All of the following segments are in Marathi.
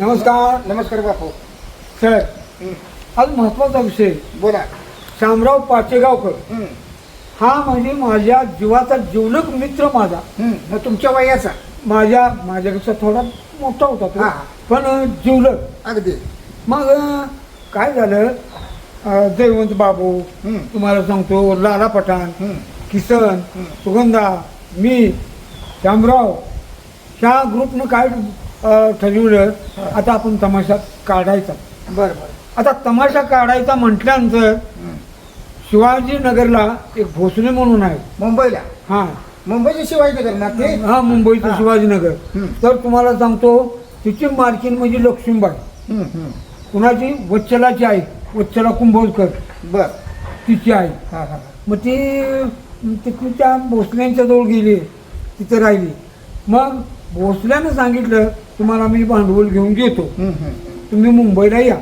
नमस्कार नमस्कार बापू. सर आज महत्त्वाचा विषय. बोला. शामराव पाचेगावकर. हं, म्हणजे माझ्या जीवाचा जीवलक मित्र माझा. मग तुमच्या वयाचा? माझ्या माझ्यापेक्षा थोडा मोठा होता तो. हा. पण जीवलक अगदी. मग अं, काय झालं? अं, जयवंत बाबू हं, तुम्हाला सांगतो लाला पठाण हं, किसन. सुगंधा मी शामराव. ह्या ग्रुपनं काय ठरवलं आता आपण तमाशा काढायचा. बरं बरं. आता तमाशा काढायचा म्हटल्यानंतर. शिवाजीनगरला एक भोसले म्हणून आहे. मुंबईला? हा. मुंबईचे शिवाजीनगर ना ते? हा मुंबईचं. शिवाजीनगर. तर तुम्हाला सांगतो तिची मार्किन म्हणजे लक्ष्मीबाई. कुणाची? वच्छलाची आई वच्छला कुंभोजकर. बर. तिची आई. हा हा. मग ती तिथून त्या भोसल्यांच्या जवळ गेली तिथे राहिली. मग भोसल्यानं सांगितलं तुम्हाला मी भांडवल घेऊन देतो तुम्ही मुंबईला या.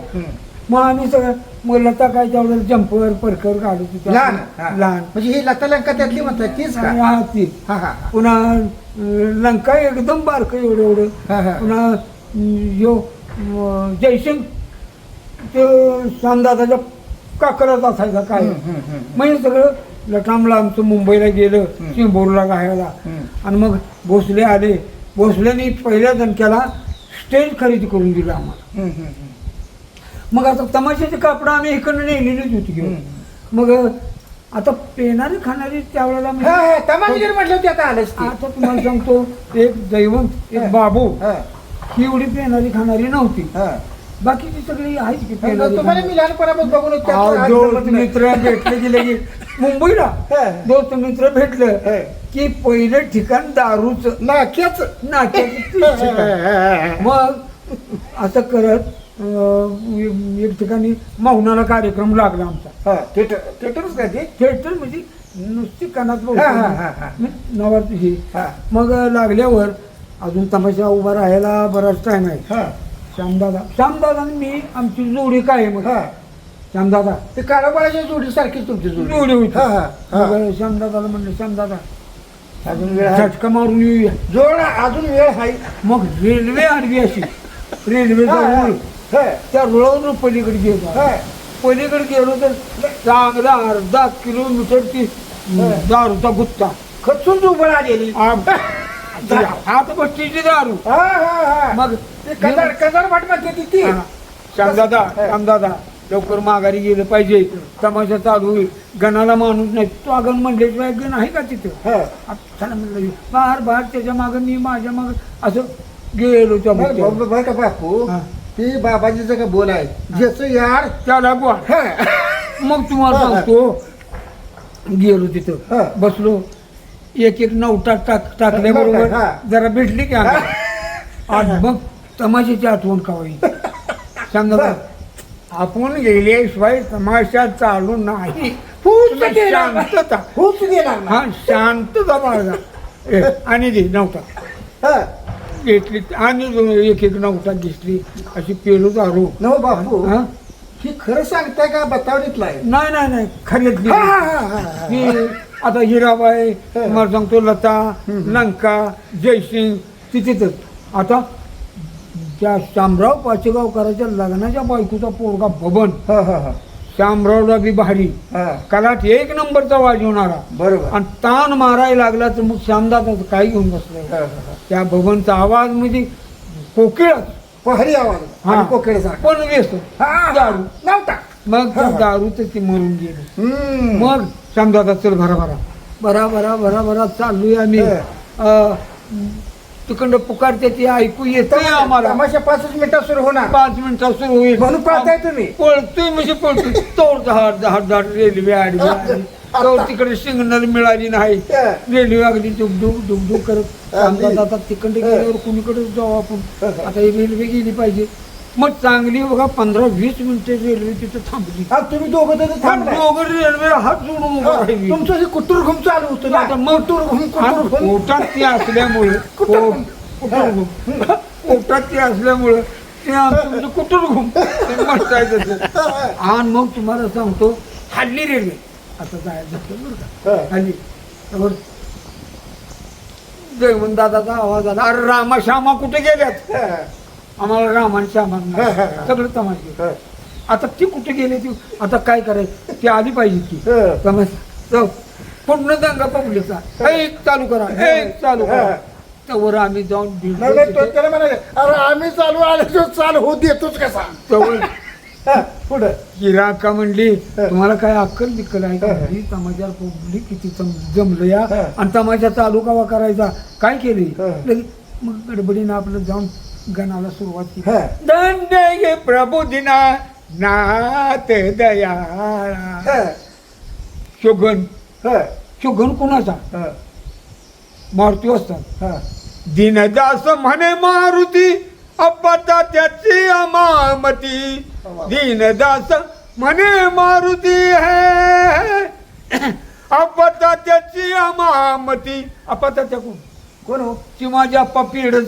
मग आम्ही सगळं मग लता काय त्यावेळेला जंपर परकर घालू तिथे. लहान हा. लहान. म्हणजे ही लता लंका त्यातली म्हणतात तीच का? हा ती. हा हा पुन्हा अं, लंका एकदम बारकं एवढं एवढं. हा, हा. पुन्हा अं, यो अं, जयसिंग ते सांदादाच्या काकरात असायचा काय. म्हणजे सगळं लटामला आमचं मुंबईला गेलं हं. चिंबोरला गायला. आणि मग भोसले आले. भोसल्याने पहिल्या दणक्याला स्टेज खरेदी करून दिलं आम्हाला हं, हं, हं. मग आता तमाशाची कापडं आम्ही इकडनं नेलेलीच होती घेऊन मग आता पेणारी खाणारी त्यावेळेला हा, म्हणजे- हा, म्हटलं आता आलंच ते आता तुम्हाला सांगतो एक दैवंत हा. एक बाबू हा, ही एवढी पेणारी खाणारी नव्हती हा. बाकीची सगळी आहेत की तुम्हाला. मी लहानपणापासून बघून अहो, दोस्त. मित्र भेटले गेले की मुंबईला हा. दोस्त मित्र भेटलं. की पहिलं ठिकाण दारूच नाक्याच नाट्याचं. मग असं करत अं, एक ठिकाणी मौनाला कार्यक्रम लागला आमचा थिएटर थिएटरच काय ते थिएटर म्हणजे नुसती कानात हा, हा, हा, हा. ही हा, मग लागल्यावर अजून तमाशा उभा राहायला बराच टाइम आहे हा, श्यामदादा श्यामदादा आणि मी आमची जोडी काय मग हा. श्यामदादा ते काळाबाळाच्या जोडी सारखीच तुमची जोडी जोडी होती हा, हा, हा. मग श्यामदादाला म्हणलं श्यामदादा अजून वेळ आहे. झटका मारून येऊया जोड अजून वेळ आहे मग रेल्वे आडवी अशी रेल्वे हा, हा. हा, त्या रुळावरून पलीकडे गेलो हा. पलीकडे गेलो तर चांगला अर्धा किलोमीटर ती हा. दारूचा गुत्ता खचून झोपड आलेली हात बसतीची दारू हा, हा, हा. मग ते कदर कदर वाट म्हणते ती. श्यामदादा. श्यामदादा लवकर माघारी गेलं पाहिजे. तमाशा चालू होईल. गणाला माणूस नाही. तो अगण म्हणल्याशिवाय गण आहे का तिथं? चला म्हणलं बाहेर बाहेर त्याच्या मागं मी माझ्या मागं. असं गेलो त्या बरं, का बापू. ती बाबाजीचं का बोल आहे. ज्याचं यार त्याला हा. मग तुम्हाला. सांगतो. गेलो. तिथं. बसलो. एक एक नवटा टाक टाकल्याबरोबर हा. जरा भेटली की आम्हाला. आणि मग तमाशाची आठवण का होईल सांगा बरं. आपण गेल्याशिवाय तमाशा चालू नाही खूप तुम्ही देणार ना. शांतता खूप देणार ना. हा शांतता बाळगा ए, आणि दे नव्हता हा. घेतली आणि दोन- एक एक नव्हता घेतली अशी पेलो दारू नव बापू हा? ही खरं सांगताय का बतावडीतला आहे नाही नाही नाही खरेदी हा, हा, हा, हा, हा. आता हिराबाई. तुम्हाला सांगतो लता. लंका जयसिंग तिथेच आता त्या शामराव पाचेगावकराच्या लग्नाच्या बायकोचा पोरगा हा. शामरावला बी भारी. कलाट एक नंबरचा वाजवणारा बरोबर आणि ताण मारायला लागला तर मग श्यामदादाचं काय घेऊन बसलाय हा. त्या बबनचा आवाज म्हणजे कोकिळच पहरी आवाज हा. कोकिळचा पण व्यस्त हा. दारू नव्हता मग. दारू तर ती मरून गेली. मग श्यामदादा चल भरा भरा. भरा भरा भरा भरा चाललोय आम्ही. अं, तिकडं पुकारते ते ऐकू येत आम्हाला. तमाशा पाचच मिनिटात सुरू होणार. पाच मिनिटात सुरू होईल. म्हणून पळताय तुम्ही. पळतोय म्हणजे पळतोय. तोर दहाड दहाड दहाड रेल्वे आडवी आली तोर तिकडे सिग्नल मिळाली नाही. रेल्वे अगदी डुगडुग डुगडुग करत. सांगतात आता तिकडे गेल्यावर कुणीकडे जाऊ आपण? आता ही रेल्वे गेली पाहिजे. मग चांगली बघा पंधरा वीस मिनिटे रेल्वे तिथे थांबली हा, तुम्ही दोघं तर थांबलाय. दोघं रेल्वे हात जोडून उभं हा, राहिली तुमचं हे कुटूर घुम चालू होतं ना. आता मग कुटूर घुम कुटूर आणि घुम पोटात ती असल्यामुळे कुटुंब. पो- कुटुंब. पोटात ती असल्यामुळे ते आमचं म्हणजे कुटुर घुम ते आणि मग तुम्हाला सांगतो हल्ली रेल्वे आता जायचं झालं बरं हा. का हल्ली जयवंत दादाचा आवाज आला अरे रामा श्यामा कुठे गेल्यात हा. आम्हाला रामाने. हा. सगळं तमाशे. आता ती कुठे गेली ती आता काय करायचं ती आली पाहिजे हा. समज. पूर्ण दंगा पब्लिकचा एक चालू करा एक चालू करा. त्यावर आम्ही जाऊन नाही नाही, तो भिडलो त्याला म्हणाले अरे आम्ही चालू आले तो चालू होऊ देतोच कसा त्यावर हा, पुढं का म्हणली. तुम्हाला काय अक्कल बिक्कल आहे का हा. तमाशा पब्लिक किती जम- जमलं या हा. आणि तमाशा चालू कवा करायचा काय केली हा. मग गडबडीनं आपलं जाऊन गणाला सुरुवात केली. हा. धन्य ये प्रभू दिना नाथ दयाळा. हा, शोगन. हा, शोगन कुणाचा? हा, मारुती असतात हा. दिनदास म्हणे मारुती अपता त्याची अमामती. दीनदास म्हणे मारुती है अपता त्याची अमामती. अपता त्या कोण कोण हो?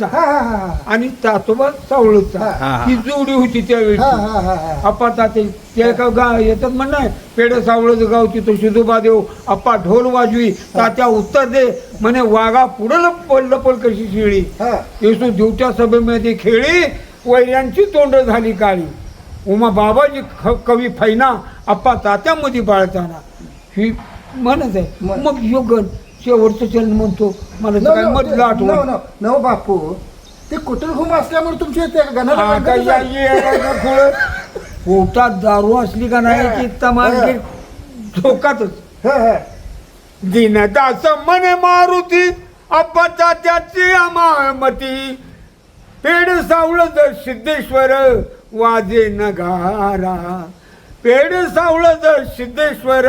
हा हा हा आणि तातोबा सावळचा. हा, हा, हा. ही जोडी होती त्यावेळी. हा हा हा हा. आप्पा ताते ते का गाव येतात म्हणणं पेड सावळच गाव तिथं शिदोबा देव. आप्पा ढोल वाजवी. तात्या उत्तर दे. म्हणे वाघा पुढं लपल लपल कशी शिळी. हा. येसू देवच्या सभेमध्ये खेळी. वैऱ्यांची तोंड झाली काळी. उमा बाबाजी ख- कवी फैना. आप्पा तात्यामध्ये बाळताना. ही म्हणत आहे. मग योगन शेवटचं चरण म्हणतो. मला तर काय मधलं आठवण? नव- बापू. ते कुटुंब असल्यामुळे तुमच्या गणाला. या- ये- खुळं. पोटात दारू असली का नाही की तमाशे झोकातच हा, हा. दिनदास म्हणे मारुती अपचा त्याची अमामती. पेड सावळद सिद्धेश्वर वाजे नगारा. पेड सावळद सिद्धेश्वर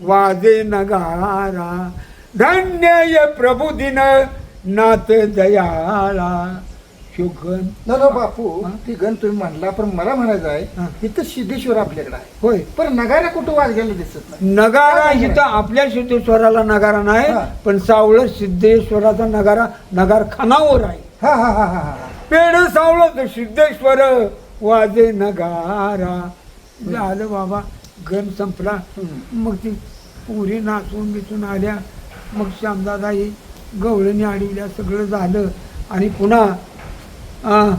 वाजे नगारा. धन्य ये प्रभू दिन नाथ दयाळा शुगन न न बापू? ती गण तुम्ही म्हणला पण मला म्हणायचं. आहे इथं सिद्धेश्वर आपल्याकडे आहे. होय. पण नगारा कुठं वाजलेला दिसत नाही. नगारा इथं आपल्या सिद्धेश्वराला नगारा नाही हा. पण सावळ सिद्धेश्वराचा नगारा नगारखानावर आहे. हा हा हा हा हा. पेड सावळत सिद्धेश्वर वाजे नगारा. झालं बाबा गण संपला. मग ती पुरी नाचून बिचून आल्या. मग श्यामदादा ही गवळणी अडविल्या सगळं झालं. आणि पुन्हा आ,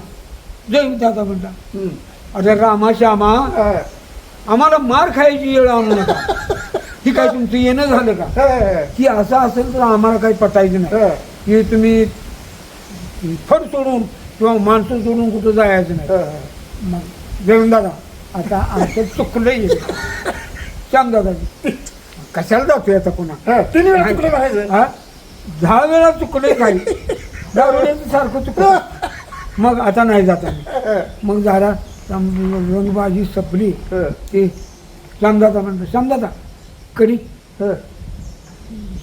जय दादा म्हणला. अरे रामा श्यामा. आम्हाला मार खायची वेळ आणू नका. ही काय तुमचं येणं झालं का? की असं असेल तर आम्हाला काही पटायचं नाही. की तुम्ही फड सोडून किंवा माणसं सोडून कुठं जायचं नाही. मग जेवण दादा. आता आमचं चुकलंय. श्याम दादाजी. कशाला जातोय आता पुन्हा हा, तिन्ही वेळा चुकलं म्हणायचं हा? दहा वेळा चुकलंय काही. दहा वेळेचं सारखं चुकलं. मग आता नाही जात आम्ही. हा, मग जरा रंगबाजी सपली. हा, ते श्यामदादा म्हणतो श्यामदादा कडी हा,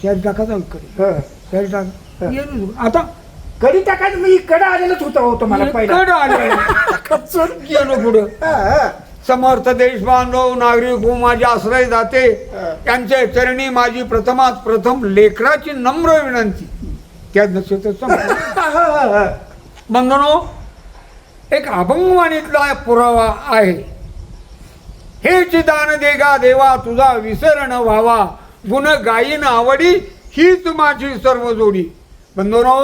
शेअर टाका जाऊ कडी हा. टाका. गेलो आता कधी टाकायचं मी इकडे आलेलंच होतं हो तुम्हाला पहिला. इकडं आलेलं. कच्चून गेलो पुढं. हा, हा. समर्थ देश बांधव नागरिक हो माझे आश्रय जाते हा. त्यांच्या चरणी माझी प्रथमात प्रथम लेकराची नम्र विनंती. त्या हा, हा, हा. बंधनो एक अभंगवाणीतला पुरावा आहे. हेच दान देगा देवा तुझा विसरण व्हावा. गुण गायीन आवडी हीच माझी सर्व जोडी. बंधनो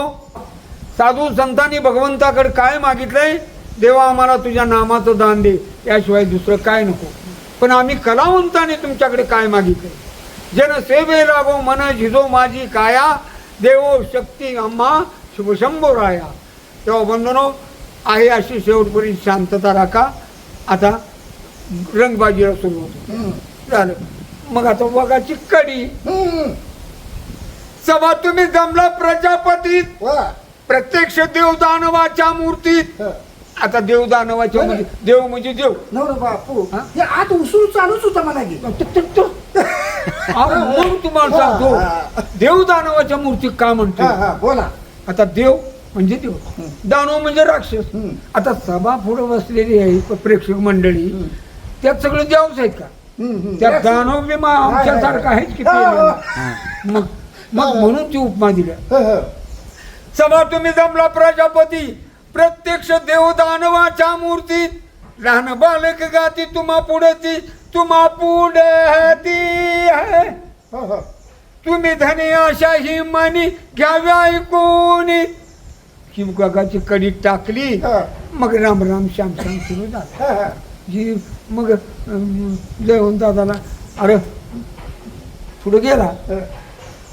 साधू संतांनी भगवंताकडे काय मागितलंय? देवा आम्हाला तुझ्या नामाचं दान दे. याशिवाय दुसरं काय नको. पण आम्ही कलावंताने तुमच्याकडे काय मागितलंय? जन सेवे लागो मन झिजो माझी काया. देवो शक्ती अम्मा शुभशंभो राया. तेव्हा बंधनो आहे अशी शेवटपर्यंत शांतता राखा. आता रंगबाजीला सुरुवात होते. झालं. मग आता बघाची कडी. सभा तुम्ही जमला प्रजापतीत. प्रत्यक्ष देवदानवाच्या मूर्तीत. आता देवदानवाच्या म्हणजे देव म्हणजे देव नव ना बापू हा? हे आत उसूळ चालूच होता म्हणा की टुक, टुक, टुक. अहो, मग तुम्हाला हा, सांगतो देवदानवाच्या मूर्ती का म्हणतो हा हा बोला आता देव म्हणजे देव दानव म्हणजे राक्षस हम्म. आता सभा पुढे बसलेली आहे प्रेक्षक मंडळी हम्म. त्यात सगळे देवच आहेत का हम्म, हम्म. त्यात दानव बी मा- आमच्यासारखं आहेच की हा, हा. ते. मग मग म्हणून ती उपमा दिल्या हा, हा. सभा तुम्ही जमला प्रजापती प्रत्यक्ष देवदानवाच्या मूर्तीत लहान बालक गाती तुम्हा पुढे ती तुम्हा पुढे ती हा, हा. तुम्ही धनी अशा ही मानी घ्याव्या ऐकून गगाची कडी टाकली. मग राम राम श्याम श्याम सुरू झालं. जी मग जयवंत दादाला अरे पुढे गेला हा,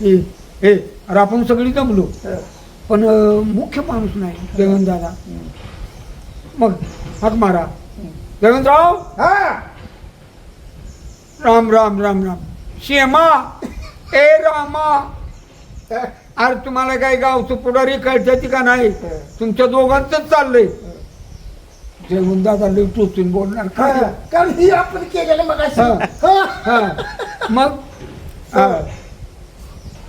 अरे आपण सगळी जमलो. पण मुख्य माणूस नाही जयवंत दादा मग हात मारा. हा. राम राम राम राम. शेमा! ए रामा. अरे तुम्हाला काय गावचं पुढारी कळत्याची का नाही? तुमच्या दोघांचंच चाललंय. जयवंत दादा टोचून बोलणार कारण ही आपण केलेलं मग मग.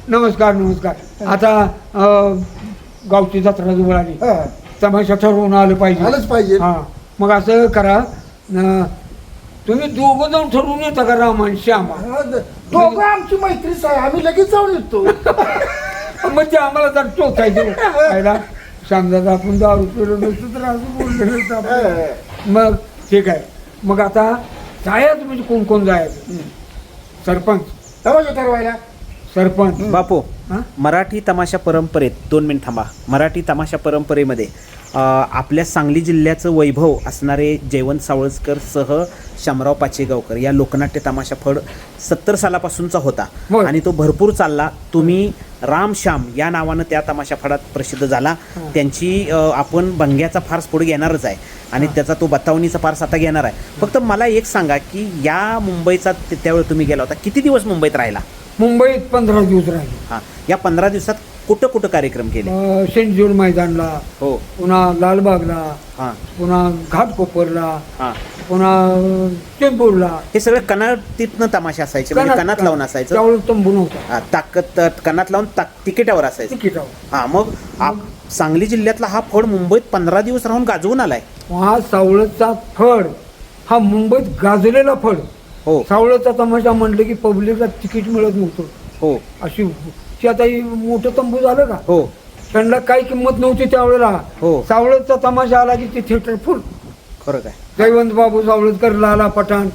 नमस्कार नमस्कार. आता गावची जत्रा जवळ आली. तमाशा ठरवून आलं पाहिजे. आलंच पाहिजे. हा. मग असं करा. तुम्ही दोघं जाऊन ठरवून येता का रामान श्यामा? दोघं आमची मैत्रीच आहे आम्ही लगेच जाऊन येतो. म्हणजे आम्हाला तर टोचायचं पाहिला आपण दारू पिलो नसतो तर असं बोललं नसतं आपण. मग ठीक आहे. मग आता जायचं म्हणजे कोण कोण जायचं सरपंच. तमाशा ठरवायला. सरपंच. बापू हा? मराठी तमाशा परंपरेत दोन मिनिट थांबा. मराठी तमाशा परंपरेमध्ये अ, आपल्या सांगली जिल्ह्याचं वैभव असणारे जयवंत सावळजकर सह शामराव पाचेगावकर या लोकनाट्य तमाशा फड सत्तर सालापासूनचा होता. होय. आणि तो भरपूर चालला. तुम्ही राम श्याम या नावानं त्या तमाशा फडात प्रसिद्ध झाला. त्यांची अ, आपण भंग्याचा फार्स पुढे घेणारच आहे. आणि त्याचा तो बतावणीचा फार्स आता घेणार आहे. फक्त मला एक सांगा की या मुंबईचा ते- त्यावेळी तुम्ही गेला होता. किती दिवस मुंबईत राहिला? मुंबईत पंधरा दिवस राहिले. हा. या पंधरा दिवसात कुठं कुठं कार्यक्रम केले? अं, सेंट जॉन मैदानला हो. पुन्हा लालबागला हा. पुन्हा घाटकोपरला हा. पुन्हा अं, टेंपूरला हे सगळं कनातीतनं तमाशा असायचे म्हणजे कणात लावून असायचं? त्यावेळेस तंबू नव्हता हा, ताकद कणात लावून ताक तिकिटावर असायचं. तिकिटावर. हा मग आप- सांगली जिल्ह्यातला हा फड मुंबईत पंधरा दिवस राहून गाजवून आलाय. हा सावळचा फड हा मुंबईत गाजलेला फड. हो. सावळचा तमाशा म्हटलं की पब्लिकला तिकीट मिळत नव्हतं. हो. अशी ती आता ही मोठं तंबू झालं का? हो. त्यांना काही किंमत नव्हती त्यावेळेला. हो. सावळचा तमाशा आला की ते थिएटर फुल खरं काय. जयवंत बाबू सावळतकर लाला पठाण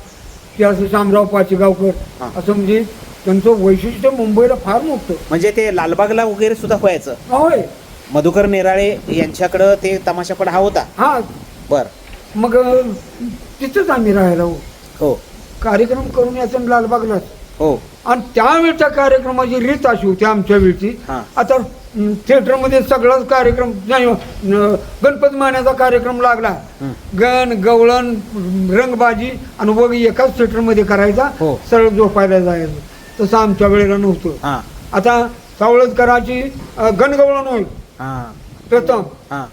की असं शामराव पाचेगावकर. असं म्हणजे त्यांचं वैशिष्ट्य मुंबईला फार मोठं. म्हणजे ते लालबागला वगैरे सुद्धा व्हायचं. होय. मधुकर नेराळे यांच्याकडं ते तमाशा फड हा होता. हा. बर. मग अं, तिथंच आम्ही राहायला हो. हो. कार्यक्रम करून यायचं लालबागलाच हो. आणि त्यावेळच्या कार्यक्रमाची रीत अशी होती आमच्या वेळची हा. आता थिएटरमध्ये सगळाच कार्यक्रम नाही न- गणपती मान्याचा कार्यक्रम लागला. हं. गण गवळण रंगबाजी आणि वग एकाच थिएटरमध्ये करायचा हो. सरळ झोपायला जायचं. तसं आमच्या वेळेला नव्हतं. हा. आता सावळतकराची गणगवळण होईल. हा. प्रथम. हा.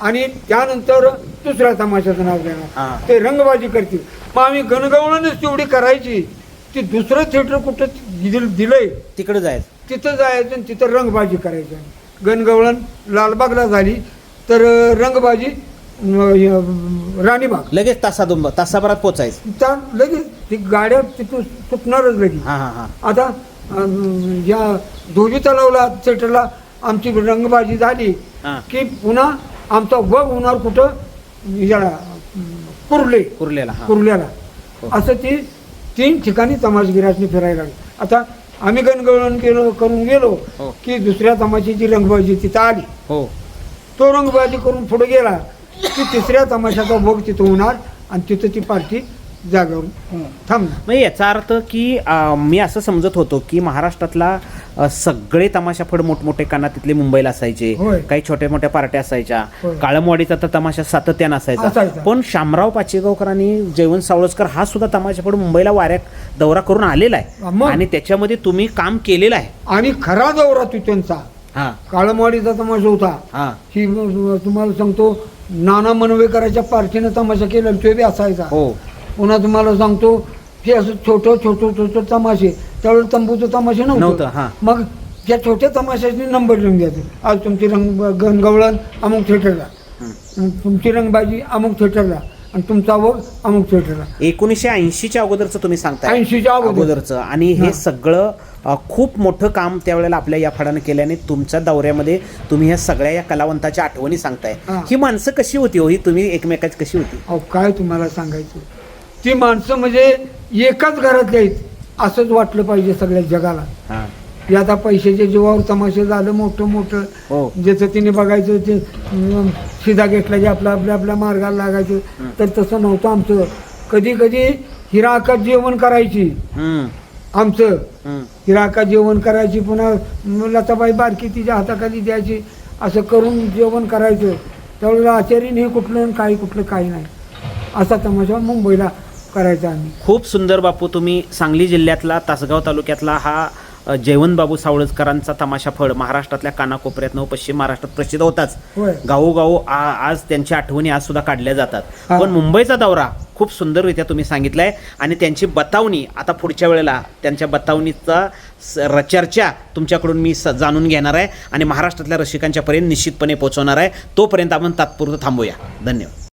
आणि त्यानंतर दुसऱ्या तमाशाचं नाव. देणार ते रंगबाजी करतील. मग आम्ही गणगवळणच तेवढी करायची. ती दुसरं थिएटर कुठं दिल- दिलंय? तिकडे जायचं. तिथं जायचं आणि तिथं रंगबाजी करायची. गणगवळण लालबागला झाली. तर अं, रंगबाजी अं, राणीबाग. लगेच तासा दोन तासाभरात पोचायचं त्या लगेच. ती गाड्या तिथून सुटणारच लगेच. हा हा हा. आता अं, या दोजी तलावला थिएटरला आमची रंगबाजी झाली हा. की पुन्हा आमचा वग होणार कुठं? याला कुर्ले. कुर्लेला हा. कुर्ल्याला. हो. असं ती तीन ठिकाणी तमाशगिरासनी फिरायला लागली. आता आम्ही गणगवळण केलो करून गेलो हो. की दुसऱ्या तमाशाची रंगबाजी तिथं आली. हो. तो रंगबाजी करून पुढे गेला की तिसऱ्या तमाशाचा भोग तिथं होणार आणि तिथं ती पार्टी जागेवर. थांबणार म्हणजे याचा अर्थ की अं, मी असं समजत होतो की महाराष्ट्रातला अं, सगळे तमाशा फड मोठमोठे कानातीतले मुंबईला असायचे. होय. काही छोट्या मोठ्या पार्ट्या असायच्या. होय. काळमवाडीचा तर तमाशा सातत्यानं असायचा. असायचा. पण शामराव पाचेगावकर आणि जयवंत सावळसकर हा सुद्धा तमाशा फड मुंबईला वाऱ्यात दौरा करून आलेला आहे. मग? आणि त्याच्यामध्ये तुम्ही काम केलेलं आहे. आणि खरा दौरा तो त्यांचा. हा. काळमवाडीचा तमाशा होता. हा. अं, तुम्हाला सांगतो नाना मनवेकराच्या पार्टीनं तमाशा केला तो बी असायचा. हो. पुन्हा तुम्हाला सांगतो की असं छोटं छोटं छोटं तमाशे. त्यावेळेस तंबूचं तमाशे नव्हतं, नव्हतं हां. मग त्या छोट्या तमाशाचे नंबर लिहून द्यायचे आज तुमची रंग गणगवळण अमुक थिएटरला. तुमची रंगबाजी अमुक थिएटरला. आणि तुमचा वग अमुक थिएटरला. एकोणीसशे ऐंशीच्या अगोदरचं तुम्ही सांगताय. 80 च्या अगोदर. अगोदरचं. आणि हे हां. सगळं अ, खूप मोठं काम त्यावेळेला आपल्या या फडानं केल्याने तुमच्या दौऱ्यामध्ये तुम्ही ह्या सगळ्या या कलावंताच्या आठवणी सांगताय. हां. ही माणसं कशी होती हो? ही तुम्ही एकमेकाची कशी होती? अहो काय तुम्हाला सांगायचं? ती माणसं म्हणजे एकाच घरातली आहेत. असंच वाटलं पाहिजे सगळ्या जगाला. हां. हे आता पैशाच्या जीवावर तमाशे झालं मोठं मोठं. हो. ज्याचं तिने बघायचं ते अं, शिदा घेतला की आपलं आपल्या आपल्या मार्गाला लागायचं. तर तसं नव्हतं आमचं. कधी कधी हिराकत जेवण करायची. हम्म, आमचं. हम्म. हिराका जेवण करायची पुन्हा लताबाई बारकी तिच्या हाताखाली द्यायची. असं करून जेवण करायचं. त्यावेळेस आचार्यने हे कुठलं आणि काही कुठलं काही नाही. असा तमाशा मुंबईला करायचा आम्ही. खूप सुंदर बापू तुम्ही सांगली जिल्ह्यातला तासगाव तालुक्यातला हा जयवंतबाबू सावळजकरांचा तमाशा फळ महाराष्ट्रातल्या कानाकोपऱ्यातनं पश्चिम महाराष्ट्रात प्रसिद्ध होताच. होय. गावोगाव आ- आज त्यांच्या आठवणी आज सुद्धा काढल्या जातात. हा. पण मुंबईचा दौरा खूप सुंदररित्या तुम्ही सांगितलाय आणि त्यांची बतावणी आता पुढच्या वेळेला त्यांच्या बतावणीचा स- र- चर्चा तुमच्याकडून मी स- जाणून घेणार आहे आणि महाराष्ट्रातल्या रसिकांच्या पर्यंत निश्चितपणे पोहोचवणार आहे. तोपर्यंत आपण तात्पुरतं थांबूया. धन्यवाद.